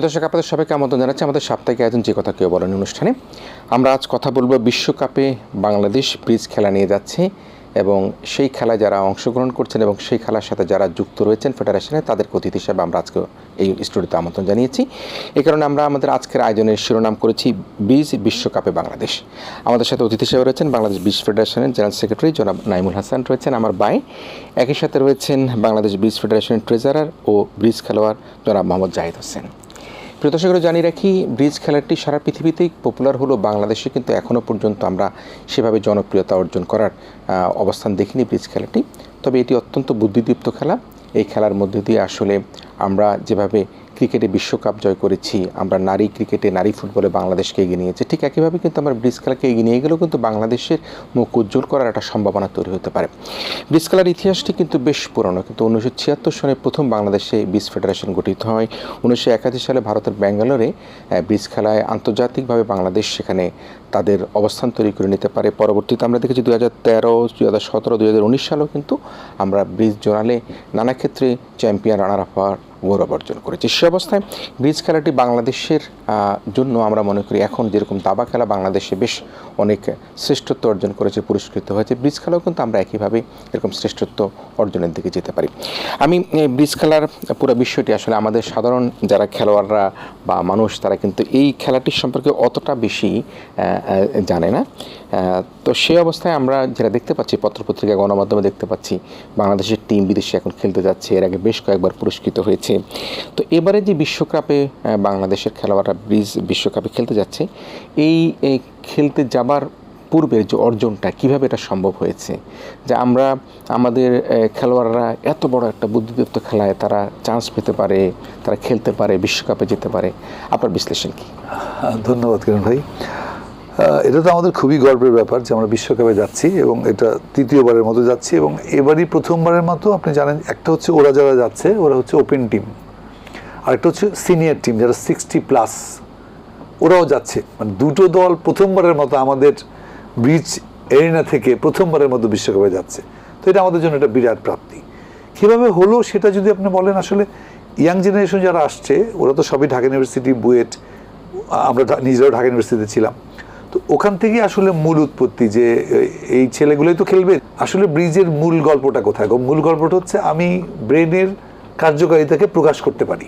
প্রদর্শক আপনাদের সবাইকে আমন্ত্রণ জানাচ্ছি। আমাদের সাপ্তাহিক আয়োজন যে কথা কেউ বলেন অনুষ্ঠানে। আমরা আজ কথা বলব বিশ্বকাপে বাংলাদেশ ব্রিজ খেলা নিয়ে যাচ্ছে এবং সেই খেলায় যারা অংশগ্রহণ করছেন এবং সেই খেলার সাথে যারা যুক্ত রয়েছেন ফেডারেশনে, তাদের অতিথি হিসাবে আমরা আজকে এই স্টুডিওতে আমন্ত্রণ জানিয়েছি। এই কারণে আমরা আমাদের আজকের আয়োজনের শিরোনাম করেছি, ব্রিজ বিশ্বকাপে বাংলাদেশ। আমাদের সাথে অতিথি হিসেবে রয়েছেন বাংলাদেশ ব্রিজ ফেডারেশনের জেনারেল সেক্রেটারি জনাব নাইমুল হাসান রয়েছেন। আমার বাই একই সাথে রয়েছেন বাংলাদেশ ব্রিজ ফেডারেশনের ট্রেজারার ও ব্রিজ খেলোয়াড় জনাব মোহাম্মদ জাহিদ হোসেন। দর্শকরা জানিয়ে রাখি, ব্রিজ খেলাটি সারা পৃথিবীতেই পপুলার হলো, বাংলাদেশে কিন্তু এখনও পর্যন্ত আমরা সেভাবে জনপ্রিয়তা অর্জন করার অবস্থান দেখিনি ব্রিজ খেলাটি। তবে এটি অত্যন্ত বুদ্ধিদীপ্ত খেলা। এই খেলার মধ্যে দিয়ে আসলে আমরা যেভাবে ক্রিকেটে বিশ্বকাপ জয় করেছি, আমরা নারী ক্রিকেটে নারী ফুটবলে বাংলাদেশকে এগিয়ে নিয়েছি, ঠিক একইভাবে কিন্তু আমরা ব্রিজ খেলাকে এগিয়ে নিয়ে গেলেও কিন্তু বাংলাদেশের মুখ উজ্জ্বল করার একটা সম্ভাবনা তৈরি হতে পারে। ব্রিজ খেলার ইতিহাসটি কিন্তু বেশ পুরনো, কিন্তু উনিশশো ছিয়াত্তর সনে প্রথম বাংলাদেশে ব্রিজ ফেডারেশন গঠিত হয়। উনিশশো একাশি সালে ভারতের ব্যাঙ্গালোরে ব্রিজ খেলায় আন্তর্জাতিকভাবে বাংলাদেশ সেখানে তাদের অবস্থান তৈরি করে নিতে পারে। পরবর্তীতে আমরা দেখেছি দু হাজার তেরো, দুই হাজার সতেরো দু হাজার উনিশ সালেও কিন্তু আমরা ব্রিজ জোনালে নানা ক্ষেত্রে চ্যাম্পিয়ন রানার আপ হওয়ার গৌরব অর্জন করেছি। সে অবস্থায় ব্রিজ খেলাটি বাংলাদেশের জন্য আমরা মনে করি এখন যেরকম দাবা খেলা বাংলাদেশে বেশ অনেক শ্রেষ্ঠত্ব অর্জন করেছে, পুরস্কৃত হয়েছে, ব্রিজ খেলাও কিন্তু আমরা একইভাবে এরকম শ্রেষ্ঠত্ব অর্জনের দিকে যেতে পারি। আমি ব্রিজ খেলার পুরো বিষয়টি আসলে আমাদের সাধারণ যারা খেলোয়াড়রা বা মানুষ, তারা কিন্তু এই খেলাটির সম্পর্কে অতটা বেশি জানে না। তো সেই অবস্থায় আমরা যেটা দেখতে পাচ্ছি, পত্রপত্রিকা, গণমাধ্যমে দেখতে পাচ্ছি, বাংলাদেশের টিম বিদেশে এখন খেলতে যাচ্ছে। এর আগে বেশ কয়েকবার পুরস্কৃত হয়েছে। তো এবারে যে বিশ্বকাপে বাংলাদেশের খেলোয়াড়রা ব্রিজ বিশ্বকাপে খেলতে যাচ্ছে, এই খেলতে যাবার পূর্বের যে অর্জনটা, কীভাবে এটা সম্ভব হয়েছে? যে আমরা, আমাদের খেলোয়াড়রা এত বড় একটা বুদ্ধিদীপ্ত খেলায় তারা চান্স পেতে পারে, তারা খেলতে পারে, বিশ্বকাপে যেতে পারে। আপনার বিশ্লেষণ কি? ধন্যবাদ কিরণ ভাই। এটা তো আমাদের খুবই গর্বের ব্যাপার যে আমরা বিশ্বকাপে যাচ্ছি এবং এটা তৃতীয়বারের মতো যাচ্ছি এবং এবারই প্রথমবারের মতো আপনি জানেন একটা হচ্ছে ওরা যারা যাচ্ছে, ওরা হচ্ছে ওপেন টিম আরেকটা হচ্ছে সিনিয়র টিম যারা সিক্সটি প্লাস ওরাও যাচ্ছে। মানে দুটো দল প্রথমবারের মতো আমাদের ব্রিজ এরিনা থেকে প্রথমবারের মতো বিশ্বকাপে যাচ্ছে। তো এটা আমাদের জন্য একটা বিরাট প্রাপ্তি। কীভাবে হলো সেটা যদি আপনি বলেন, আসলে ইয়াং জেনারেশন যারা আসছে, ওরা তো সবই ঢাকা ইউনিভার্সিটি বুয়েট, আমরা নিজেরাও ঢাকা ইউনিভার্সিটিতে ছিলাম। তো ওখান থেকে আসলে মূল উৎপত্তি যে এই ছেলেগুলোই তো খেলবে। আসলে ব্রিজের মূল গল্পটা কোথায় মূল গল্পটা হচ্ছে আমি ব্রেনের কার্যকারিতাকে প্রকাশ করতে পারি।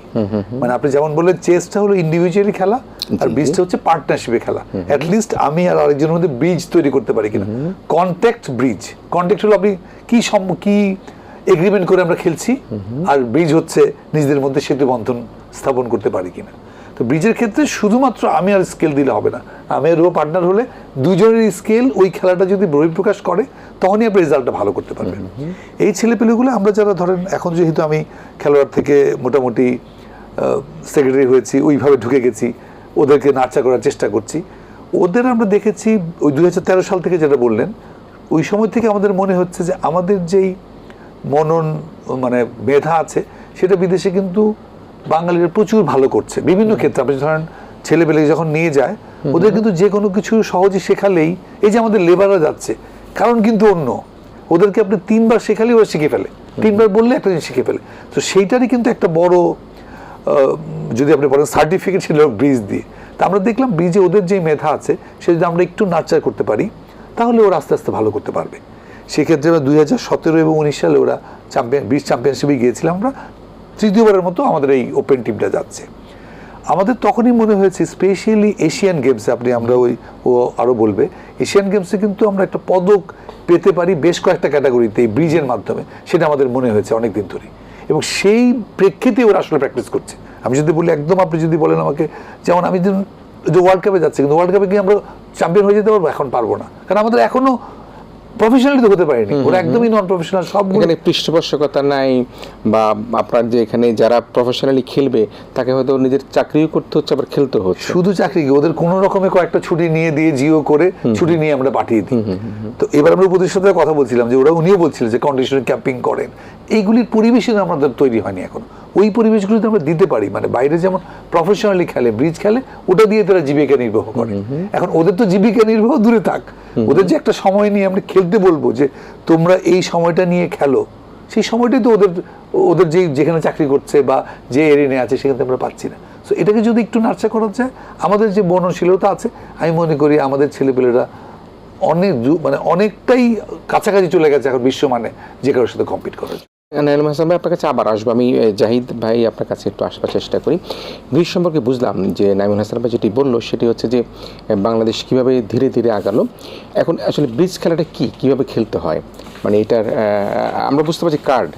মানে আপনি যেমন বললেন চেসটা হলো ইন্ডিভিজুয়ালি খেলা আর ব্রিজটা হচ্ছে পার্টনারশিপে খেলা। অ্যাটলিস্ট আমি আর আরেকজনের মধ্যে ব্রিজ তৈরি করতে পারি কিনা। কন্ট্যাক্ট ব্রিজ কন্ট্যাক্ট হলো আপনি কি সম কি এগ্রিমেন্ট করে আমরা খেলছি আর ব্রিজ হচ্ছে নিজেদের মধ্যে সেতু বন্ধন স্থাপন করতে পারি কিনা। তো ব্রিজের ক্ষেত্রে শুধুমাত্র আমি আর স্কেল দিলে হবে না। আমি আর ও পার্টনার হলে দুজনের স্কেল ওই খেলাটা যদি বহিঃপ্রকাশ করে তখনই আপনি রেজাল্টটা ভালো করতে পারবেন। এই ছেলেপেলেগুলো আমরা যারা ধরেন এখন যেহেতু আমি খেলোয়াড় থেকে মোটামুটি সেক্রেটারি হয়েছি ওইভাবে ঢুকে গেছি ওদেরকে নাচা করার চেষ্টা করছি। ওদের আমরা দেখেছি ওই দু হাজার তেরো সাল থেকে যেটা বললেন ওই সময় থেকে আমাদের মনে হচ্ছে যে আমাদের যেই মনন মানে মেধা আছে সেটা বিদেশে কিন্তু বাঙালিরা প্রচুর ভালো করছে। বিভিন্ন ক্ষেত্রে আপনি ধরেন ছেলেপেলে যখন নিয়ে যায় ওদের কিন্তু যে কোনো কিছু সহজে শেখালেই এই যে আমাদের লেবাররা যাচ্ছে কারণ কিন্তু অন্য। ওদেরকে আপনি তিনবার শেখালেই ওরা শিখে ফেলে। তিনবার বললে একটা জিনিস শিখে ফেলে। তো সেইটারই কিন্তু একটা বড় যদি আপনি বলেন সার্টিফিকেট ছিল ব্রিজ দিয়ে। তা আমরা দেখলাম ব্রিজে ওদের যে মেধা আছে সে যদি আমরা একটু নাচার করতে পারি তাহলে ওরা আস্তে আস্তে ভালো করতে পারবে। সেক্ষেত্রে আমরা দুই হাজার সতেরো এবং উনিশ সালে ওরা চ্যাম্পিয়ন ব্রিজ চ্যাম্পিয়নশিপে গিয়েছিলাম আমরা। তৃতীয়বারের মতো আমাদের এই ওপেন টিমটা যাচ্ছে। আমাদের তখনই মনে হয়েছে স্পেশালি এশিয়ান গেমসে আপনি, আমরা ওই, ও আরও বলবে এশিয়ান গেমসে কিন্তু আমরা একটা পদক পেতে পারি বেশ কয়েকটা ক্যাটাগরিতে এই ব্রিজের মাধ্যমে, সেটা আমাদের মনে হয়েছে অনেক দিন ধরে এবং সেই প্রেক্ষিতে ওরা আসলে প্র্যাকটিস করছে। আমি যদি বলি, একদম আপনি যদি বলেন আমাকে, যেমন আমি যে ওয়ার্ল্ড কাপে যাচ্ছি, কিন্তু ওয়ার্ল্ড কাপে গিয়ে আমরা চ্যাম্পিয়ন হয়ে যেতে পারব, এখন পারব না। কারণ আমাদের এখনও প্রফেশনালি তো হতে পারিনি। ওরা একদমই নন প্রফেশনাল সবগুলো এখানে পৃষ্ঠপোষকতা নাই বা আপনার যে এখানে যারা প্রফেশনালি খেলবে তাকে হয়তো নিজের চাকরিও করতে হচ্ছে আবার খেলতে হচ্ছে। শুধু চাকরি ওদের কোনো রকমে কয়েকটা ছুটি নিয়ে দিয়ে জিও করে ছুটি নিয়ে আমরা পাঠিয়ে দিই। তো এবার আমরা প্রতিষ্ঠাতে কথা বলছিলাম যে ওরা উনিও বলছিলেন যে কন্ডিশনার ক্যাম্পিং করেন। এইগুলির পরিবেশই আমাদের তৈরি হয়নি এখন। ওই পরিবেশগুলিতে আমরা দিতে পারি মানে বাইরে যেমন প্রফেশনালি খেলে ব্রিজ খেলে ওটা দিয়ে তারা জীবিকা নির্বাহ করে। এখন ওদের তো জীবিকা নির্বাহ দূরে থাক। ওদের যে একটা সময় নিয়ে আমরা খেলতে বলব যে তোমরা এই সময়টা নিয়ে খেলো সেই সময়টাই তো ওদের ওদের যে যেখানে চাকরি করছে বা যে এরিনে আছে সেখানে আমরা পাচ্ছি না সো এটাকে যদি একটু নার্চা করা যায়, আমাদের যে বর্ণশীলতা আছে, আমি মনে করি আমাদের ছেলেপেলেরা অনেক মানে অনেকটাই কাছাকাছি চলে গেছে এখন বিশ্ব মানে যে কারোর সাথে কম্পিট করার। নাইলুম হাসান ভাই, আপনার কাছে আবার আসব। আমি জাহিদ ভাই আপনার কাছে একটু আসবার চেষ্টা করি। গ্রিস সম্পর্কে বুঝলাম যে নাইমুল হাসান ভাই যেটি বলল, সেটি হচ্ছে যে বাংলাদেশ কীভাবে ধীরে ধীরে আগালো। এখন আসলে ব্রিজ খেলাটা কি? কীভাবে খেলতে হয়? মানে এটার আমরা বুঝতে পারছি কার্ড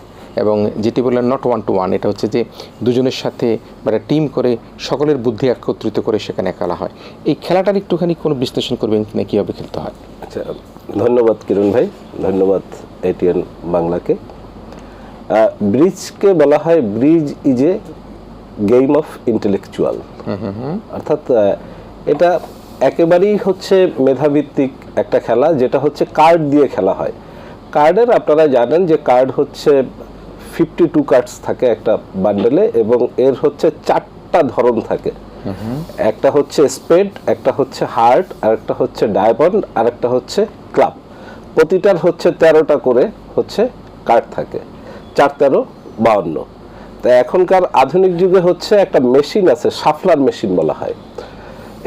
এবং যেটি বললেন নট ওয়ান টু ওয়ান এটা হচ্ছে যে দুজনের সাথে বা টিম করে সকলের বুদ্ধি একত্রিত করে সেখানে খেলা হয়। এই খেলাটার একটুখানি কোনো বিশ্লেষণ করবেন কিনা, কীভাবে খেলতে হয়? আচ্ছা ধন্যবাদ কিরণ ভাই, ধন্যবাদ এটিএন বাংলাকে। ব্রিজকে বলা হয় bridge is a game of intellectual অর্থাৎ এটা একেবারেই হচ্ছে মেধাভিত্তিক একটা খেলা, যেটা হচ্ছে কার্ড দিয়ে খেলা হয়। কার্ডের আপনারা জানেন যে কার্ড হচ্ছে ফিফটি টু কার্ডস থাকে একটা বান্ডেলে এবং এর হচ্ছে চারটা ধরন থাকে। একটা হচ্ছে স্পেড একটা হচ্ছে হার্ট আর একটা হচ্ছে ডায়মন্ড আর একটা হচ্ছে ক্লাব প্রতিটার হচ্ছে তেরোটা করে হচ্ছে কার্ড থাকে। চার তেরো বাউন্ন। তা এখনকার আধুনিক যুগে হচ্ছে একটা মেশিন আছে সাফলার মেশিন বলা হয়।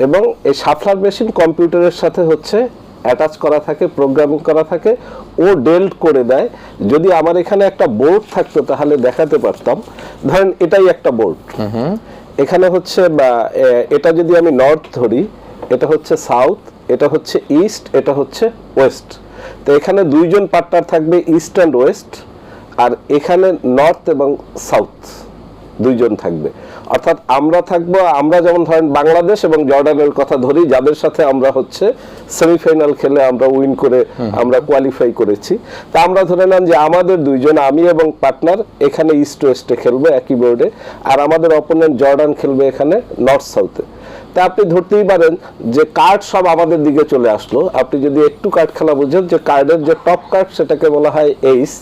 এবং এই সাফলার মেশিন কম্পিউটারের সাথে হচ্ছে অ্যাটাচ করা থাকে প্রোগ্রামিং করা থাকে ও ডেল্ট করে দেয়। যদি আমার এখানে একটা বোর্ড থাকতো তাহলে দেখাতে পারতাম। ধরেন এটাই একটা বোর্ড। এখানে হচ্ছে বা, এটা যদি আমি নর্থ ধরি এটা হচ্ছে সাউথ এটা হচ্ছে ইস্ট এটা হচ্ছে ওয়েস্ট। তো এখানে দুইজন পার্টনার থাকবে ইস্ট অ্যান্ড ওয়েস্ট। আর এখানে নর্থ এবং সাউথ দুইজন থাকবে। অর্থাৎ আমরা থাকব আমরা যেমন ধরেন বাংলাদেশ এবং জর্ডানের কথা ধরি যাদের সাথে আমরা হচ্ছে সেমিফাইনাল খেলে আমরা উইন করে আমরা কোয়ালিফাই করেছি। তা আমরা ধরে নেন যে আমাদের দুইজন আমি এবং পার্টনার এখানে ইস্ট ওয়েস্টে খেলবে একই বোর্ডে আর আমাদের অপোনেন্ট জর্ডান খেলবে এখানে নর্থ সাউথে তা আপনি ধরতেই পারেন যে কার্ড সব আমাদের দিকে চলে আসলো। আপনি যদি একটু কার্ড খেলা বুঝেন যে কার্ডের যে টপ কার্ড সেটাকে বলা হয় এইস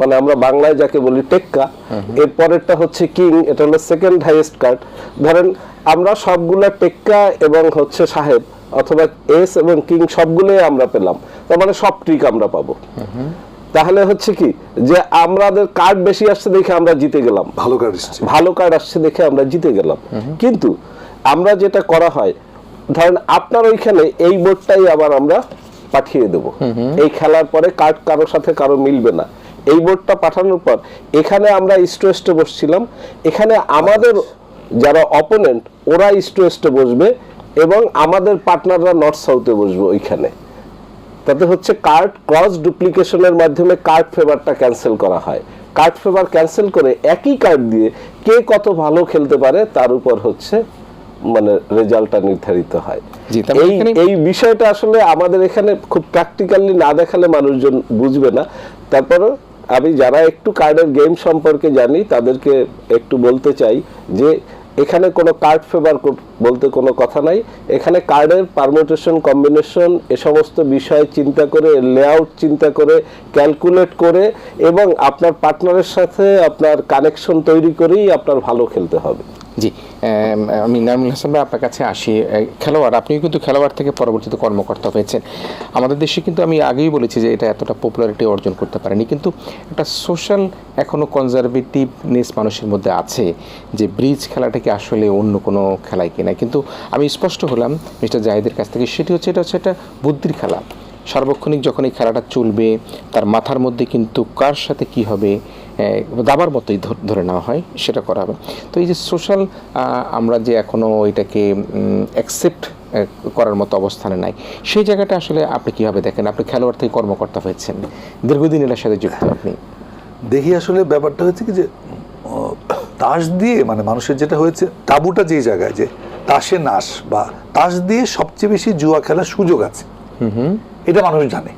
মানে আমরা বাংলায় যাকে বলি টেক্কা। এর পরেরটা হচ্ছে কিং এটা হলো সেকেন্ড হাইয়েস্ট কার্ড ধরেন আমরা সবগুলা টেক্কা এবং হচ্ছে সাহেব অথবা এস এবং কিং সবগুলোই আমরা পেলাম। তার মানে সব ট্রিক আমরা পাবো। তাহলে হচ্ছে কি যে আমাদের কার্ড বেশি আসছে দেখে আমরা জিতে গেলাম। ভালো কার্ড এসছে। ভালো কার্ড আসছে দেখে আমরা জিতে গেলাম। কিন্তু আমরা যেটা করা হয় ধরেন আপনার ওইখানে এই বোর্ডটাই আবার আমরা পাঠিয়ে দেব। এই খেলার পরে কার্ড কারোর সাথে কারও মিলবে না। এই বোর্ডটা পাঠানোর পর এখানে আমরা ইস্ট ওয়েস্টে বসছিলাম। এখানে আমাদের যারা অপোনেন্ট ওরা ইস্ট ওয়েস্টে বসবে এবং আমাদের পার্টনাররা নর্থ সাউথে বসবে ওইখানে। তাতে হচ্ছে কার্ড ক্রস ডুপ্লিকেশনের মাধ্যমে কার্ড ফেভারটা ক্যান্সেল করা হয়। কার্ড ফেভার ক্যান্সেল করে একই কার্ড দিয়ে কে কত ভালো খেলতে পারে তার উপর হচ্ছে মানে রেজাল্টটা নির্ধারিত হয়। মানে এই এই বিষয়টা আসলে আমাদের এখানে খুব প্র্যাকটিক্যালি না দেখালে মানুষজন বুঝবে না। তারপরে আমি যারা একটু কার্ডের গেম সম্পর্কে জানি তাদেরকে একটু বলতে চাই যে এখানে কোনো কার্ড ফেভার বলতে কোনো কথা নাই। এখানে কার্ডের পারমুটেশন কম্বিনেশন এ সমস্ত বিষয় চিন্তা করে লেআউট চিন্তা করে ক্যালকুলেট করে এবং আপনার পার্টনারের সাথে আপনার কানেকশন তৈরি করেই আপনার ভালো খেলতে হবে। জি আমি নাইমুল হাসান ভাই আপনার কাছে আসি। খেলোয়াড়, আপনিও কিন্তু খেলোয়াড় থেকে পরবর্তীতে কর্মকর্তা হয়েছেন। আমাদের দেশে কিন্তু আমি আগেই বলেছি যে এটা এতটা পপুলারিটি অর্জন করতে পারেনি। কিন্তু একটা সোশ্যাল এখনও কনজারভেটিভনেস মানুষের মধ্যে আছে যে ব্রিজ খেলাটাকে আসলে অন্য কোনো খেলায় কিনা। কিন্তু আমি স্পষ্ট হলাম মিস্টার জাহিদের কাছ থেকে, সেটি হচ্ছে, এটা হচ্ছে একটা বুদ্ধির খেলা। সার্বক্ষণিক যখন এই খেলাটা চলবে, তার মাথার মধ্যে কিন্তু কার সাথে কি হবে দাবার মতোই ধর- নেওয়া হয় সেটা করা হবে। তো এই যে সোশ্যাল আমরা যে এখনও এটাকে অ্যাকসেপ্ট করার মতো অবস্থানে নাই সেই জায়গাটা আসলে আপনি কীভাবে দেখেন? আপনি খেলোয়াড় থেকে কর্মকর্তা হয়েছেন দীর্ঘদিন এটার সাথে যুক্ত আপনি। দেখি আসলে ব্যাপারটা হয়েছে কি যে তাস দিয়ে মানে মানুষের যেটা হয়েছে তাবুটা যেই জায়গায় যে তাসে নাশ বা তাস দিয়ে সবচেয়ে বেশি জুয়া খেলার সুযোগ আছে। এটা মানুষ জানে।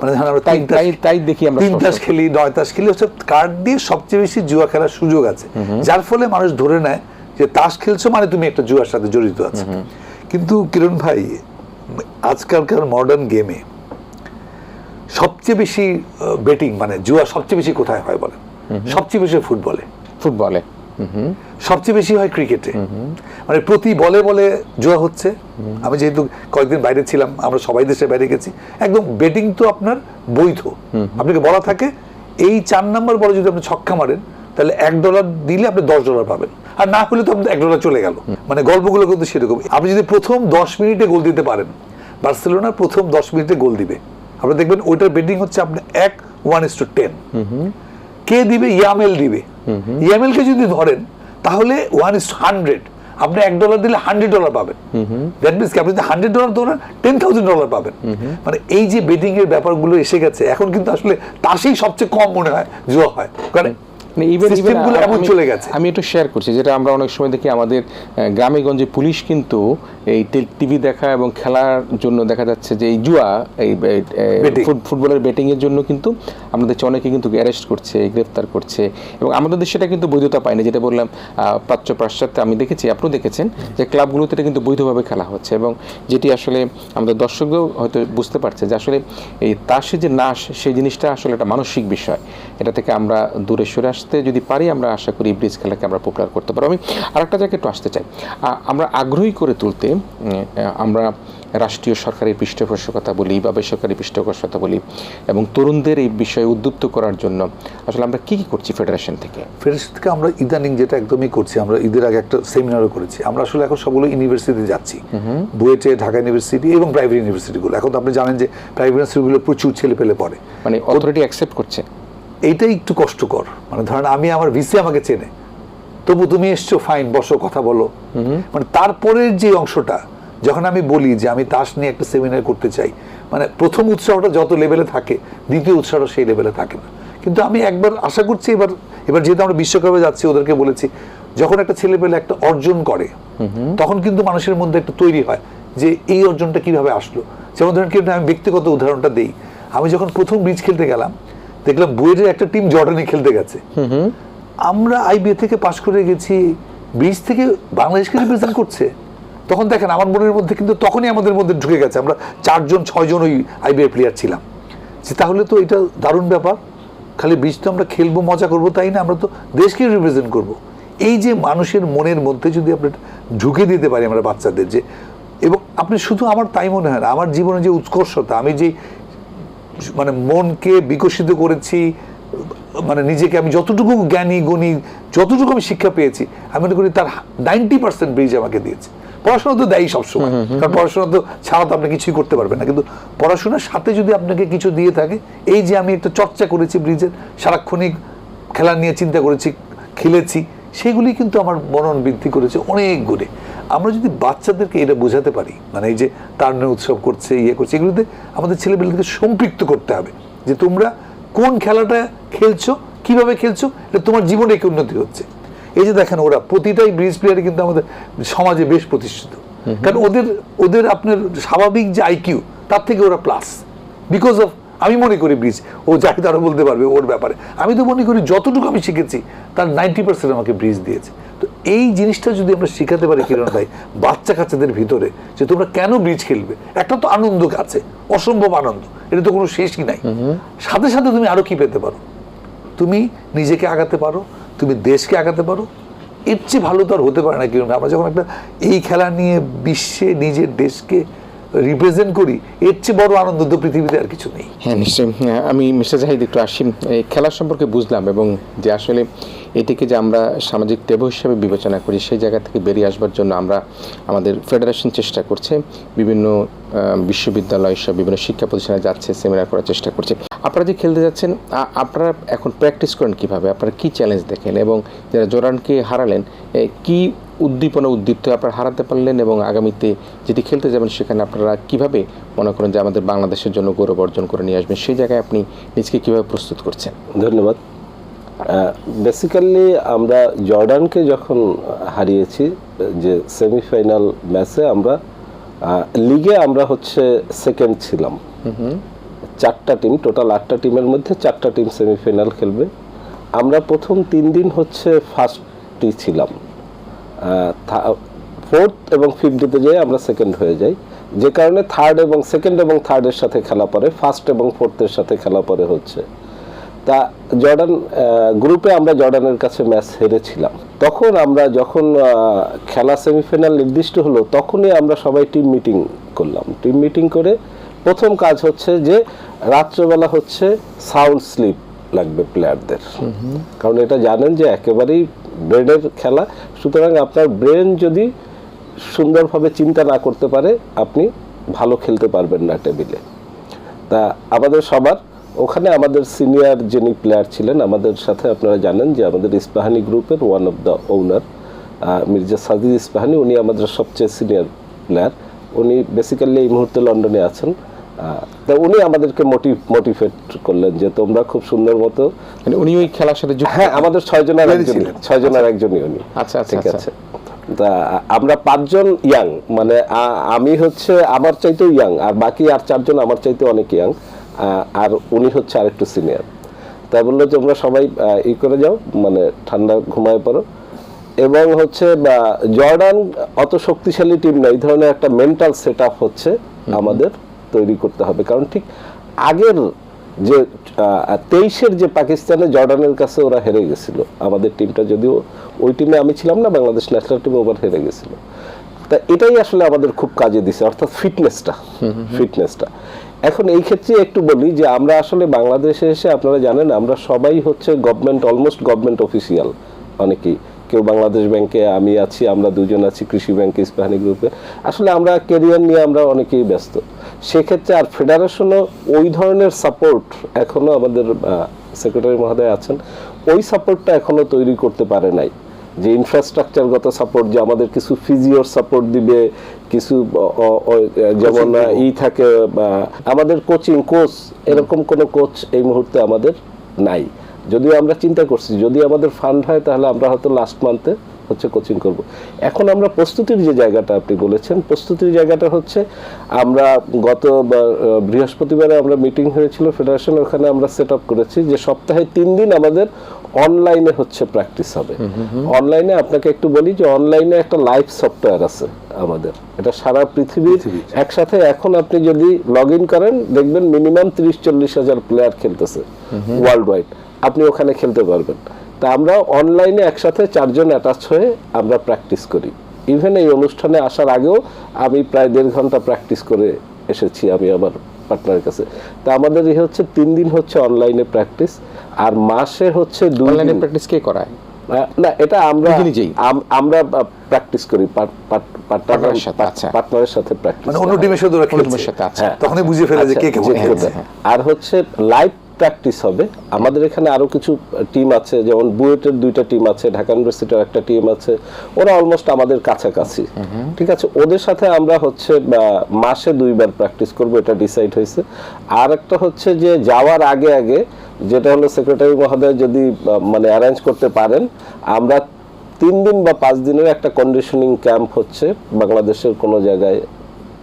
মানে আমরা তাই তিন তাস- তাই তাই দেখি আমরা তিন তাস খেলি নয় তাস খেলি হচ্ছে কার্ড দিয়ে সবচেয়ে বেশি জুয়া খেলার সুযোগ আছে। যার ফলে মানুষ ধরে নেয় যে তাস খেলছো মানে তুমি একটা জুয়ার সাথে জড়িত আছো। কিন্তু কিরণ ভাই আজকালকার মডার্ন গেমে সবচেয়ে বেশি বেটিং মানে জুয়া সবচেয়ে বেশি কোথায় হয় বলেন? সবচেয়ে বেশি ফুটবলে। ফুটবলে। সবচেয়ে বেশি হয় ক্রিকেটে। মানে প্রতি বলে বলে জোয়া হচ্ছে। আমি যেহেতু কয়েকদিন বাইরে ছিলাম, আমরা সবাই দেশে বাইরে গেছি। একদম বেটিং তো আপনার বৈধ। আপনাকে বলা থাকে, এই চার নাম্বার বলে যদি আপনি ছক্কা মারেন, তাহলে এক ডলার দিলে আপনি দশ ডলার পাবেন। আর না হলে তো আমাদের এক ডলার চলে গেল। মানে গল্পগুলো কিন্তু সেরকম আপনি যদি প্রথম দশ মিনিটে গোল দিতে পারেন, বার্সেলোনা প্রথম দশ মিনিটে গোল দিবে। আপনি দেখবেন ওইটার বেটিং হচ্ছে আপনি এক ওয়ান ইস টু টেন কে দিবে? ইয়ামেল দিবে। ইয়ামেল কে যদি ধরেন তাহলে ওয়ান ইস হান্ড্রেড আপনি এক ডলার দিলে হান্ড্রেড ডলার পাবেন। দ্যাট মিনস কি? আপনি যদি হান্ড্রেড ডলার ধরেন টেন থাউজেন্ড ডলার পাবেন। মানে এই যে বেটিং এর ব্যাপারগুলো এসে গেছে এখন কিন্তু আসলে তাসেই সবচেয়ে কম মনে হয় জুয়া হয়। কারণ মানে সিস্টেমগুলো আমি- চলে গেছে। আমি একটু শেয়ার করছি যেটা আমরা অনেক সময় দেখি আমাদের গ্রামে গঞ্জে পুলিশ কিন্তু এই টিভি দেখা এবং খেলার জন্য দেখা যাচ্ছে যে এই জুয়া এই ফুটবলের বেটিং এর জন্য কিন্তু আমাদের দেশে অনেকে কিন্তু অ্যারেস্ট করছে গ্রেফতার করছে এবং আমাদের দেশে এটা কিন্তু বৈধতা পায়নি যেটা বললাম আহ, প্রাচ্য পাশ্চাত্যে আমি দেখেছি আপনিও দেখেছেন যে ক্লাবগুলোতে এটা কিন্তু বৈধভাবে খেলা হচ্ছে এবং যেটি আসলে আমাদের দর্শকও হয়তো বুঝতে পারছে যে আসলে এই তাসে যে নাশ সেই জিনিসটা আসলে একটা মানসিক বিষয়। এটা থেকে আমরা দূরে সরে আসতে যদি পারি আমরা আশা করি ব্রিজ খেলাকে আমরা পপুলার করতে পারব। আমি আরেকটা জায়গায় একটু আসতে চাই। আমরা আগ্রহী করে তুলতে আমরা রাষ্ট্রীয় সরকারি পৃষ্ঠপোষকতা বলি বা বেসরকারি পৃষ্ঠপোষকতা বলি এবং তরুণদের এই বিষয়ে উদ্যুক্ত করার জন্য আসলে আমরা কি কি করছি ফেডারেশন থেকে? ফেডারেশন থেকে আমরা ইদানিং যেটা একদমই করছি আমরা ঈদের আগে একটা সেমিনারও করেছি। আমরা আসলে এখন সবগুলো ইউনিভার্সিটি যাচ্ছি। বুয়েটে ঢাকা ইউনিভার্সিটি এবং প্রাইভেট ইউনিভার্সিটিগুলো এখন তো আপনি জানেন যে প্রাইভেট ইউনিভার্সিটিগুলো প্রচুর ছেলে পেলে পড়ে। মানে অথরিটি অ্যাকসেপ্ট করছে? এইটাই একটু কষ্টকর। মানে ধরেন আমি আমার ভিসি আমাকে চেনে। তবু তুমি এসছো ফাইন বসো কথা বলো। মানে তারপরের যে অংশটা যখন আমি বলি যে আমি তাস নিয়ে একটা সেমিনার করতে চাই মানে প্রথম উৎসাহটা যত লেভেলে থাকে দ্বিতীয় উৎসাহটা সেই লেভেলে থাকে না। কিন্তু আমি একবার আশা করছি এবার এবার যেহেতু আমরা বিশ্বকাপে যাচ্ছি ওদেরকে বলেছি যখন একটা ছেলে পেলে একটা অর্জন করে তখন কিন্তু মানুষের মধ্যে একটা তৈরি হয় যে এই অর্জনটা কীভাবে আসলো। যেমন ধরেন কি আমি ব্যক্তিগত উদাহরণটা দেই। আমি যখন প্রথম ব্রিজ খেলতে গেলাম দেখলাম বুয়েটের একটা টিম জর্ডানে খেলতে গেছে। আমরা আইবিএ থেকে পাশ করে গেছি ব্রিজ থেকে বাংলাদেশকে রিপ্রেজেন্ট করছে। তখন দেখেন আমার মনের মধ্যে কিন্তু তখনই আমাদের মধ্যে ঢুকে গেছে আমরা চারজন ছয়জন ওই আইবিএ প্লেয়ার ছিলাম। যে তাহলে তো এটা দারুণ ব্যাপার খালি ব্রিজ তো আমরা খেলব মজা করব তাই না? আমরা তো দেশকে রিপ্রেজেন্ট করব। এই যে মানুষের মনের মধ্যে যদি আমরা ঢুকে দিতে পারি আমরা বাচ্চাদের যে এবং আপনি শুধু আমার তাই মনে হয় না আমার জীবনে যে উৎকর্ষতা আমি যে মানে মনকে বিকশিত করেছি মানে নিজেকে আমি যতটুকু জ্ঞানী গুণী যতটুকু আমি শিক্ষা পেয়েছি আমি মনে করি তার নাইনটি পার্সেন্ট ব্রিজ আমাকে দিয়েছে। পড়াশোনা তো দেয়ই সবসময়। কারণ পড়াশোনা তো ছাড়া তো আপনি কিছুই করতে পারবেন না। কিন্তু পড়াশোনার সাথে যদি আপনাকে কিছু দিয়ে থাকে এই যে আমি একটা চর্চা করেছি ব্রিজের সারাক্ষণিক খেলা নিয়ে চিন্তা করেছি খেলেছি সেগুলি কিন্তু আমার মনন বৃদ্ধি করেছে অনেক গুণে। আমরা যদি বাচ্চাদেরকে এটা বোঝাতে পারি মানে এই যে তারুণ্য উৎসব করছে ইয়ে করছে এগুলোতে আমাদের ছেলেমেয়েদেরকে সম্পৃক্ত করতে হবে যে তোমরা কোন খেলাটা খেলছো কীভাবে খেলছো এটা তোমার জীবনে কি উন্নতি হচ্ছে। এই যে দেখেন ওরা প্রতিটাই ব্রিজ প্লেয়ারে কিন্তু আমাদের সমাজে বেশ প্রতিষ্ঠিত। কারণ ওদের ওদের আপনার স্বাভাবিক যে আইকিউ তার থেকে ওরা প্লাস বিকজ অফ আমি মনে করি ব্রিজ ও যাকে তারা বলতে পারবে ওর ব্যাপারে। আমি তো মনে করি যতটুকু আমি শিখেছি তার নাইনটি পার্সেন্ট আমাকে ব্রিজ দিয়েছে। এই জিনিসটা যদি আমরা শিখাতে পারি কিরণ ভাই বাচ্চা কাচ্চাদের ভিতরে যে তোমরা কেন ব্রিজ খেলবে? একটা তো আনন্দ আছে অসম্ভব আনন্দ এটা তো কোনো শেষই নাই। সাথে সাথে তুমি আরও কি পেতে পারো? তুমি নিজেকে আগাতে পারো তুমি দেশকে আগাতে পারো। এর চেয়ে ভালো তো আর হতে পারে না কিরণ আমরা যখন একটা এই খেলা নিয়ে বিশ্বে নিজের দেশকে রিপ্রেজেন্ট করি এর চেয়ে বড় আনন্দ তো পৃথিবীতে আর কিছু নেই। হ্যাঁ নিশ্চয়ই। হ্যাঁ, আমি মিস্টার জাহিদ একটু আসি। এই খেলার সম্পর্কে বুঝলাম এবং যে আসলে এটিকে যে আমরা সামাজিক দেব হিসাবে বিবেচনা করি, সেই জায়গা থেকে বেরিয়ে আসবার জন্য আমরা আমাদের ফেডারেশন চেষ্টা করছে, বিভিন্ন বিশ্ববিদ্যালয় সব বিভিন্ন শিক্ষা প্রতিষ্ঠানে যাচ্ছে সেমিনার করার চেষ্টা করছে। আপনারা যে খেলতে যাচ্ছেন আপনারা এখন প্র্যাকটিস করেন কীভাবে? আপনারা কি চ্যালেঞ্জ দেখেন? এবং যারা জোরানকে হারালেন কি উদ্দীপনা উদ্দীপ্ত আপনারা হারাতে পারলেন? এবং আগামীতে যেটি খেলতে যাবেন, সেখানে আপনারা কীভাবে মনে করেন যে আমাদের বাংলাদেশের জন্য গৌরব অর্জন করে নিয়ে আসবেন? সেই জায়গায় আপনি নিজেকে কীভাবে প্রস্তুত করছেন? ধন্যবাদ। বেসিক্যালি আমরা জর্ডানকে যখন হারিয়েছি যে সেমিফাইনাল ম্যাচে আমরা লিগে আমরা হচ্ছে সেকেন্ড ছিলাম। চারটা টিম টোটাল আটটা টিমের মধ্যে চারটা টিম সেমিফাইনাল খেলবে। আমরা প্রথম তিন দিন হচ্ছে ফার্স্টই ছিলাম। ফোর্থ এবং ফিফটিতে যাই আমরা সেকেন্ড হয়ে যাই। যে কারণে থার্ড এবং সেকেন্ড এবং থার্ডের সাথে খেলা পরে ফার্স্ট এবং ফোর্থের সাথে খেলা পরে হচ্ছে। তা জর্ডান গ্রুপে আমরা জর্ডানের কাছে ম্যাচ হেরেছিলাম। তখন আমরা যখন খেলা সেমিফাইনাল নির্দিষ্ট হলো তখনই আমরা সবাই টিম মিটিং করলাম। টিম মিটিং করে প্রথম কাজ হচ্ছে যে রাত্রবেলা হচ্ছে সাউন্ড স্লিপ লাগবে প্লেয়ারদের কারণ এটা জানেন যে একেবারেই ব্রেনের খেলা। সুতরাং আপনার ব্রেন যদি সুন্দরভাবে চিন্তা না করতে পারে আপনি ভালো খেলতে পারবেন না টেবিলে। তা আমাদের সবার ওখানে আমাদের সিনিয়র যিনি প্লেয়ার ছিলেন আমাদের সাথে আপনারা জানেন যে আমাদের ইস্পাহানি গ্রুপের one of the owner Mirza Sajid Ispahani উনি আমাদের সবচেয়ে সিনিয়র প্লেয়ার উনি বেসিক্যালি এই মুহূর্তে লন্ডনে আছেন। আহ, তা উনি আমাদেরকে মোটিভ মোটিভেট করলেন যে তোমরা খুব সুন্দর মতো মানে উনি ওই খেলার সাথে হ্যাঁ আমাদের ছয় জনের একজন ছিলেন। ছয় জনের একজনই উনি। আচ্ছা, আচ্ছা, ঠিক আচ্ছা। আছে। তা আমরা পাঁচজন ইয়াং মানে আমি হচ্ছে আমার চাইতেও ইয়াং আর বাকি আর চারজন আমার চাইতে অনেক ইয়াং আর উনি হচ্ছে আরেকটু সিনিয়র তাই বলল যে তোমরা সবাই ই করে যাও মানে ঠান্ডা ঘুমায় পড়ো। এবং হচ্ছে বা, জর্ডান অত শক্তিশালী টিম না এই ধরনের একটা মেন্টাল সেট হচ্ছে আমাদের তৈরি করতে হবে। কারণ ঠিক আগের যে তেইশের যে পাকিস্তানে জর্ডানের কাছে ওরা হেরে গেছিল। আমাদের টিমটা যদিও ওই টিমে আমি ছিলাম না বাংলাদেশ ন্যাশনাল টিমে ওভার হেরে গেছিল। তা এটাই আসলে আমাদের খুব কাজে দিছে অর্থাৎ ফিটনেসটা ফিটনেসটা এখন এই ক্ষেত্রে একটু বলি যে আমরা আসলে বাংলাদেশে এসে আপনারা জানেন, আমরা সবাই হচ্ছে গভর্নমেন্ট অলমোস্ট গভর্নমেন্ট অফিসিয়াল অনেকেই। কেউ বাংলাদেশ ব্যাংকে আমি আছি, আমরা দুজন আছি কৃষি ব্যাংকে ইস্পাহানি গ্রুপে আসলে আমরা কেরিয়ার নিয়ে আমরা অনেকেই ব্যস্ত। সেক্ষেত্রে আর ফেডারেশনও ওই ধরনের সাপোর্ট এখনও আমাদের সেক্রেটারি মহোদয় আছেন, ওই সাপোর্টটা এখনও তৈরি করতে পারে নাই। যে ইনফ্রাস্ট্রাকচারগত সাপোর্ট যে আমাদের কিছু ফিজিওর সাপোর্ট দিবে কিছু যেমন ই থাকে বা আমাদের কোচিং কোচ এরকম কোনো কোচ এই মুহূর্তে আমাদের নাই। যদিও আমরা চিন্তা করছি যদি আমাদের ফান্ড হয় তাহলে আমরা হয়তো লাস্ট মান্থে হচ্ছে কোচিং করব। এখন আমরা প্রস্তুতির যে জায়গাটা আপনি বলেছেন প্রস্তুতির জায়গাটা হচ্ছে আমরা গত বৃহস্পতিবারে আমরা মিটিং হয়েছিল ফেডারেশন ওখানে আমরা সেট আপ করেছি যে সপ্তাহে তিন দিন আমাদের অনলাইনে হচ্ছে প্র্যাকটিস হবে। অনলাইনে আপনাকে একটু বলি যে অনলাইনে একটা লাইভ সফটওয়্যার আছে আমাদের। এটা সারা পৃথিবীর একসাথে এখন আপনি যদি লগ করেন দেখবেন মিনিমাম তিরিশ চল্লিশ হাজার প্লেয়ার খেলতেছে ওয়ার্ল্ড ওয়াইড আপনি ওখানে খেলতে পারবেন। তা আমরা অনলাইনে একসাথে চারজন অ্যাটাচ হয়ে আমরা প্র্যাকটিস করি। ইভেন এই অনুষ্ঠানে আসার আগেও আমি প্রায় দেড় ঘণ্টা প্র্যাকটিস করে এসেছি আমি আমার পার্টনারের কাছে। তা আমাদের এই হচ্ছে তিন দিন হচ্ছে অনলাইনে প্র্যাকটিস আর মাসে হচ্ছে দুই অনলাইনে প্র্যাকটিস কে করায়? না এটা আমরা নিজেই? আমরা প্র্যাকটিস করি পার্টনারের সাথে, আচ্ছা। পার্টনারের সাথে প্র্যাকটিস মানে অন্য টিমের সাথে অন্য টিমের সাথে, আচ্ছা। তখনই বুঝে ফেলে যে কে কেমন খেলছে আর হচ্ছে লাইভ প্র্যাকটিস হবে। আমাদের এখানে আরও কিছু টিম আছে যেমন বুয়েটের দুইটা টিম আছে ঢাকা ইউনিভার্সিটির একটা টিম আছে। ওরা অলমোস্ট আমাদের কাছাকাছি। ঠিক আছে? ওদের সাথে আমরা হচ্ছে মাসে দুইবার প্র্যাকটিস করব এটা ডিসাইড হয়েছে। আর একটা হচ্ছে যে যাওয়ার আগে আগে যেটা হলো সেক্রেটারি মহোদয় যদি মানে অ্যারেঞ্জ করতে পারেন আমরা তিন দিন বা পাঁচ দিনের একটা কন্ডিশনিং ক্যাম্প হচ্ছে বাংলাদেশের কোনো জায়গায়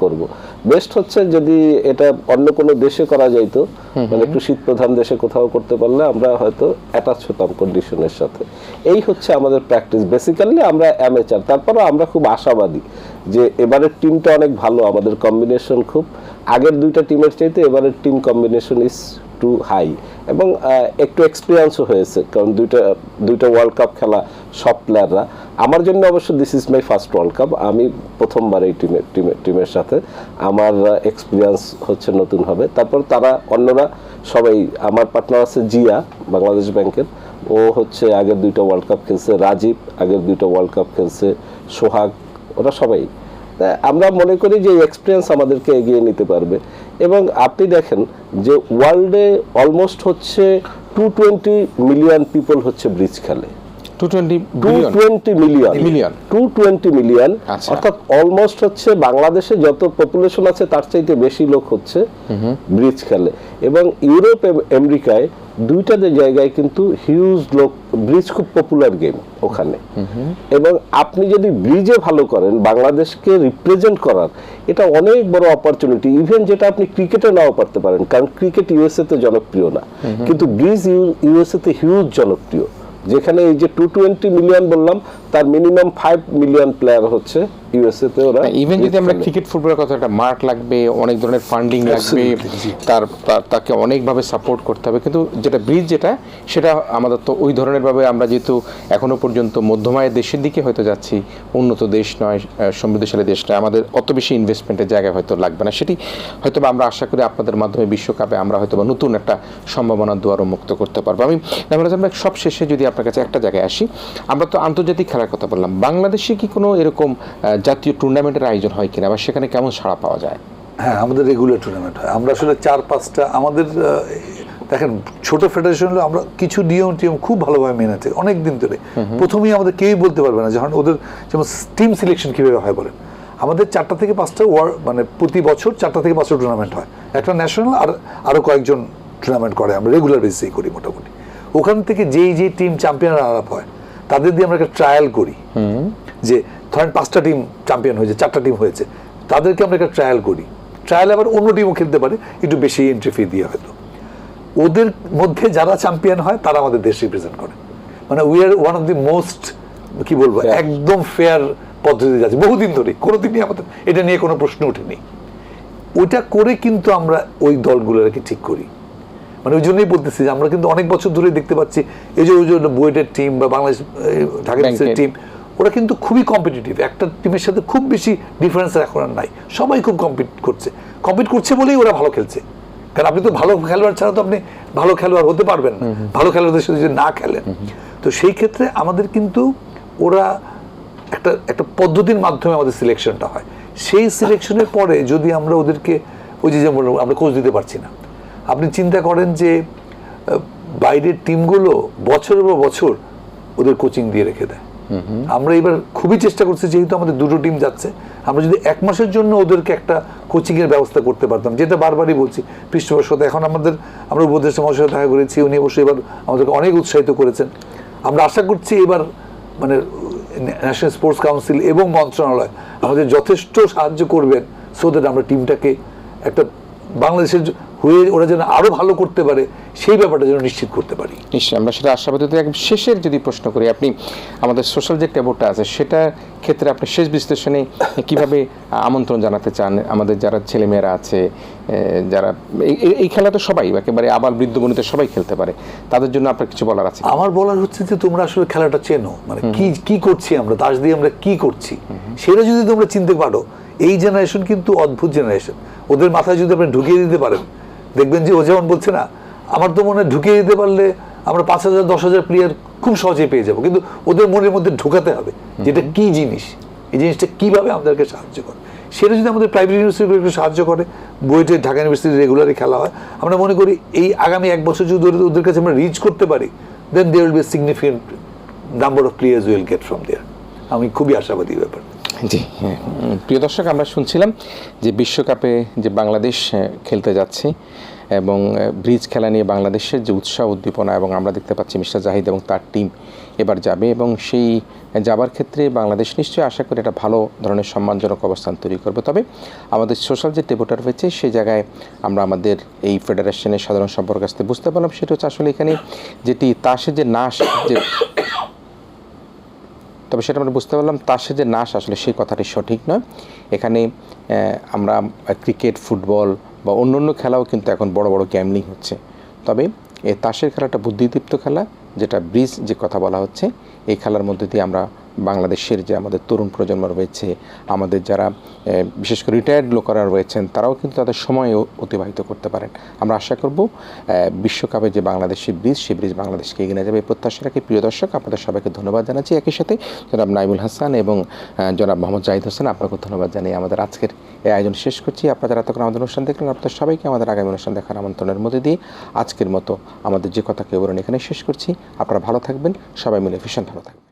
করব। বেস্ট হচ্ছে যদি এটা অন্য কোনো দেশে করা যাইতো মানে একটু শীত প্রধান দেশে কোথাও করতে পারলে আমরা হয়তো অ্যাটাচ হতাম কন্ডিশনের সাথে। এই হচ্ছে আমাদের প্র্যাকটিস বেসিক্যালি আমরা অ্যামেচার তারপরও আমরা খুব আশাবাদী যে এবারের টিমটা অনেক ভালো আমাদের কম্বিনেশন খুব। আগের দুইটা টিমের চাইতে এবারের team combination is too high এবং একটু এক্সপিরিয়েন্সও হয়েছে কারণ দুইটা দুইটা ওয়ার্ল্ড কাপ খেলা সব প্লেয়াররা আমার জন্য অবশ্য this is my first world cup আমি প্রথমবার এই টিমের টিমের টিমের সাথে। আমার এক্সপিরিয়েন্স হচ্ছে নতুন হবে। তারপর তারা, অন্যরা সবাই, আমার পার্টনার আছে জিয়া, বাংলাদেশ ব্যাংকের। ও হচ্ছে আগের দুইটা ওয়ার্ল্ড কাপ খেলছে, রাজীব, আগের দুইটা ওয়ার্ল্ড কাপ খেলছে, সোহাগ, ওরা সবাই। আমরা মনে করি যে এক্সপিরিয়েন্স আমাদেরকে এগিয়ে নিতে পারবে। এবং আপনি দেখেন যে ওয়ার্ল্ডে অলমোস্ট হচ্ছে টু টোয়েন্টি মিলিয়ন পিপল হচ্ছে ব্রিজ খেলে। মিলিয়ন আচ্ছা। অর্থাৎ অলমোস্ট হচ্ছে বাংলাদেশে যত পপুলেশন আছে তার চাইতে বেশি লোক হচ্ছে ব্রিজ খেলে। এবং ইউরোপ আমেরিকায় দুইটাতে জায়গায় কিন্তু হিউজ লোক ব্রিজ খুব পপুলার গেম ওখানে। এবং আপনি যদি ব্রিজে ভালো করেন বাংলাদেশকে রিপ্রেজেন্ট করার এটা অনেক বড় অপরচুনিটি ইভেন যেটা আপনি ক্রিকেটে নাও পারতে পারেন কারণ ক্রিকেট ইউএসএ তে জনপ্রিয় না। কিন্তু ব্রিজ ইউএসএ তে হিউজ জনপ্রিয়। যেখানে এই যে টু টোয়েন্টি মিলিয়ন বললাম তার মিনিমাম ফাইভ মিলিয়ন প্লেয়ার হচ্ছে ইউএসএ তে ওরা। ইভেন যদি আমরা ক্রিকেট ফুটবলের কথা একটা মাঠ লাগবে অনেক ধরনের ফান্ডিং লাগবে তার তাকে অনেকভাবে সাপোর্ট করতে হবে। কিন্তু যেটা ব্রিজ যেটা সেটা আমাদের তো ওই ধরনের ভাবে আমরা যেহেতু এখনও পর্যন্ত মধ্যমায়ের দেশের দিকে হয়তো যাচ্ছি উন্নত দেশ নয় সমৃদ্ধশালী দেশ নয় আমাদের অত বেশি ইনভেস্টমেন্টের জায়গায় হয়তো লাগবে না। সেটি হয়তো বা আমরা আশা করি আপনাদের মাধ্যমে বিশ্বকাপে আমরা হয়তো বা নতুন একটা সম্ভাবনার দুয়ারও মুক্ত করতে পারব। আমি আমরা আমরা সব শেষে যদি আপনার কাছে একটা জায়গায় আসি। আমরা তো আন্তর্জাতিক খেলার কথা বললাম। বাংলাদেশে কি কোনো এরকম জাতীয় টুর্নামেন্টের আয়োজন হয় কিনা বা সেখানে কেমন সাড়া পাওয়া যায়? হ্যাঁ আমাদের রেগুলার টুর্নামেন্ট হয়। আমরা আসলে চার পাঁচটা আমাদের দেখেন ছোট ফেডারেশন হলে আমরা কিছু নিয়ম টিয়ম খুব ভালোভাবে মেনে থাকি অনেক দিন ধরে। প্রথমেই আমাদের কেউই বলতে পারবে না যখন ওদের যেমন টিম সিলেকশন কীভাবে হয় বলেন আমাদের চারটা থেকে পাঁচটা ওয়ার্ল্ড মানে প্রতি বছর চারটা থেকে পাঁচটা টুর্নামেন্ট হয়। একটা ন্যাশনাল আর আরও কয়েকজন টুর্নামেন্ট করে। আমরা রেগুলার বেসিসেই করি মোটামুটি। ওখান থেকে যেই যেই টিম চ্যাম্পিয়ন আলাপ হয় তাদের দিয়ে আমরা একটা ট্রায়াল করি। যে ধরেন পাঁচটা টিম চ্যাম্পিয়ন হয়েছে চারটা টিম হয়েছে তাদেরকে আমরা একটা ট্রায়াল করি। ট্রায়াল আবার অন্য টিমও খেলতে পারে একটু বেশি এন্ট্রি ফি দিয়ে হয়তো। ওদের মধ্যে যারা চ্যাম্পিয়ন হয় তারা আমাদের দেশ রিপ্রেজেন্ট করে। মানে we are one of the most কি বলব একদম ফেয়ার পদ্ধতি আছে বহুদিন ধরে কোনোদিনই আমাদের। এটা নিয়ে কোনো প্রশ্ন ওঠেনি। ওইটা করে কিন্তু আমরা ওই দলগুলোকে ঠিক করি। মানে ওই জন্যই বলতেছি যে আমরা কিন্তু অনেক বছর ধরে দেখতে পাচ্ছি এই যে ওই যে বুয়েটের টিম বা বাংলাদেশ ঢাকা টিম ওরা কিন্তু খুবই কম্পিটিটিভ একটা টিমের সাথে খুব বেশি ডিফারেন্স এখন আর নাই। সবাই খুব কম্পিট করছে। কম্পিট করছে বলেই ওরা ভালো খেলছে। কারণ আপনি তো ভালো খেলোয়াড় ছাড়া তো আপনি ভালো খেলোয়াড় হতে পারবেন না। ভালো খেলোয়াড়দের সাথে যদি না খেলেন। তো সেই ক্ষেত্রে আমাদের কিন্তু ওরা একটা একটা পদ্ধতির মাধ্যমে আমাদের সিলেকশনটা হয়। সেই সিলেকশনের পরে যদি আমরা ওদেরকে ওই যে যেমন আমরা কোচ দিতে পারছি না। আপনি চিন্তা করেন যে বাইরের টিমগুলো বছরের পর বছর ওদের কোচিং দিয়ে রেখে দেয়। আমরা এবার খুবই চেষ্টা করছি যেহেতু আমাদের দুটো টিম যাচ্ছে আমরা যদি এক মাসের জন্য ওদেরকে একটা কোচিং এর ব্যবস্থা করতে পারতাম যেটা বারবারই বলছি পৃষ্ঠপোষক সাথে এখন আমাদের আমরা উপদেষ্টা মহাশয়ের সাথে দেখা করেছি উনি অবশ্যই এবার আমাদেরকে অনেক উৎসাহিত করেছেন। আমরা আশা করছি এবার মানে ন্যাশনাল স্পোর্টস কাউন্সিল এবং মন্ত্রণালয় আমাদের যথেষ্ট সাহায্য করবেন সো দ্যাট আমরা টিমটাকে একটা বাংলাদেশের হয়ে ওরা যেন আরও ভালো করতে পারে সেই ব্যাপারটা যেন নিশ্চিত করতে পারি। নিশ্চয়ই আমরা সেটা আশাবাদী একদম শেষের যদি প্রশ্ন করি আপনি আমাদের সোশ্যাল যে টেবলটা আছে সেটার ক্ষেত্রে আপনি শেষ বিশ্লেষণে কীভাবে আমন্ত্রণ জানাতে চান? আমাদের যারা ছেলেমেয়েরা আছে যারা এই খেলা তো সবাই একেবারে আবার বৃদ্ধ বনিতে সবাই খেলতে পারে তাদের জন্য আপনার কিছু বলার আছে আমার বলার হচ্ছে যে তোমরা আসলে খেলাটা চেনো মানে কি কি করছি আমরা তাস দিয়ে আমরা কি করছি? সেটা যদি তোমরা চিনতে পারো এই জেনারেশন কিন্তু অদ্ভুত জেনারেশন ওদের মাথায় যদি আপনি ঢুকিয়ে দিতে পারেন দেখবেন যে ও যেমন বলছে না, আমার তো মনে ঢুকিয়ে দিতে পারলে আমরা পাঁচ হাজার, দশ হাজার প্লেয়ার খুব সহজেই পেয়ে যাব। কিন্তু ওদের মনের মধ্যে ঢোকাতে হবে যেটা কি জিনিস, এই জিনিসটা কীভাবে আমাদেরকে সাহায্য করে। সেটা যদি আমাদের প্রাইভেট ইউনিভার্সিটি একটু সাহায্য করে, বুয়েটে, ঢাকা ইউনিভার্সিটি রেগুলারই খেলা হয়, আমরা মনে করি এই আগামী এক বছর যদি ওদের- কাছে আমরা রিচ করতে পারি then they will be significant number of players will get from there আমি খুবই আশাবাদী ব্যাপার জি হ্যাঁ। প্রিয় দর্শক, আমরা শুনছিলাম যে বিশ্বকাপে যে বাংলাদেশ খেলতে যাচ্ছে এবং ব্রিজ খেলা নিয়ে বাংলাদেশের যে উৎসাহ, উদ্দীপনা এবং আমরা দেখতে পাচ্ছি মিস্টার জাহিদ এবং তার টিম এবার যাবে এবং সেই যাবার ক্ষেত্রে বাংলাদেশ নিশ্চয়ই আশা করি একটা ভালো ধরনের সম্মানজনক অবস্থান তৈরি করবে তবে আমাদের সোশ্যাল যে টেবোটার হয়েছে সেই জায়গায় আমরা আমাদের এই ফেডারেশনের সাধারণ সম্পর্ক আসতে বুঝতে পারলাম, সেটা হচ্ছে আসলে এখানে যেটি তাসের যে নাশ, যে তবে সেটা আমরা বুঝতে পারলাম তার যে নাশ আসলে সেই কথাটি সঠিক নয়। এখানে আমরা ক্রিকেট, ফুটবল বা অন্য অন্য খেলাও কিন্তু এখন বড় বড় গ্যামলিং হচ্ছে। তবে এই তাসের খেলাটা বুদ্ধিদীপ্ত খেলা, যেটা ব্রিজ যে কথা বলা হচ্ছে, এই খেলার মধ্যে দিয়ে আমরা বাংলাদেশের যে আমাদের তরুণ প্রজন্ম রয়েছে, আমাদের যারা বিশেষ করে রিটায়ার্ড লোকেরা রয়েছেন, তারাও কিন্তু তাদের সময় অতিবাহিত করতে পারেন। আমরা আশা করব বিশ্বকাপে যে বাংলাদেশি ব্রিজ সেই ব্রিজ বাংলাদেশকে এগিয়ে নিয়ে যাবে। এই প্রত্যাশা রাখি, প্রিয় দর্শক, আপনাদের সবাইকে ধন্যবাদ জানাচ্ছি। একই সাথে জনাব নাইমুল হাসান এবং জনাব মোহাম্মদ জাহিদ হোসেন আপনাকে ধন্যবাদ জানিয়ে আমাদের আজকের এই আয়োজন শেষ করছি। আপনারা যারা তখন আমাদের অনুষ্ঠান দেখলেন, আপনাদের সবাইকে আমাদের আগামী অনুষ্ঠান দেখার আমন্ত্রণের মধ্যে দিয়ে আজকের মতো আমাদের যে কথা কেউ এখানে শেষ করছি। আপনারা ভালো থাকবেন, সবাই মিলে ভীষণ ভালো থাকবেন।